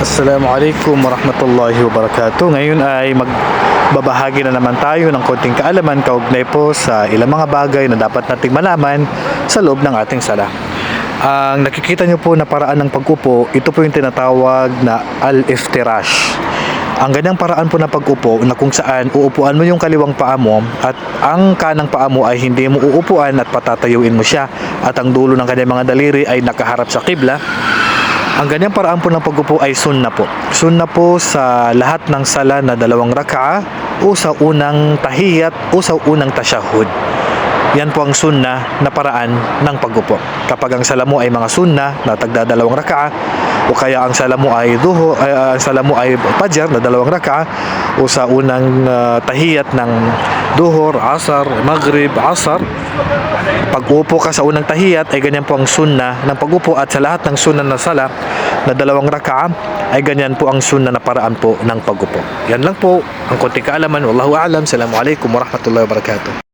Assalamualaikum warahmatullahi wabarakatuh. Ngayon ay magbabahagi na naman tayo ng konting kaalaman kaugnay po sa ilang mga bagay na dapat nating malaman sa loob ng ating sala. Ang nakikita nyo po na paraan ng pag-upo, ito po yung tinatawag na al-iftirash. Ang ganyang paraan po ng pag-upo na kung saan uupuan mo yung kaliwang paa mo at ang kanang paa mo ay hindi mo uupuan at patatayuin mo siya at ang dulo ng kanyang mga daliri ay nakaharap sa kibla ang ganyang paraan po ng pag-upo ay sunna po. Sunna po sa lahat ng sala na dalawang raka'a o sa unang tahiyat o sa unang tasyahud. Yan po ang sunna na paraan ng pag-upo. Kapag ang sala mo ay mga sunna na tagda dalawang raka'a o kaya ang sala mo ay duho, ay, ang sala mo ay pajar na dalawang raka'a o sa unang ah, tahiyat ng duhur, asar, maghrib, asar pag upo ka sa unang tahiyat ay ganyan po ang sunna ng pag-upo at sa lahat ng sunna na sala na dalawang raka'a ay ganyan po ang sunna na paraan po ng pag-upo. Yan lang po ang konting kaalaman. Wallahu a'lam. Assalamualaikum warahmatullahi wabarakatuh.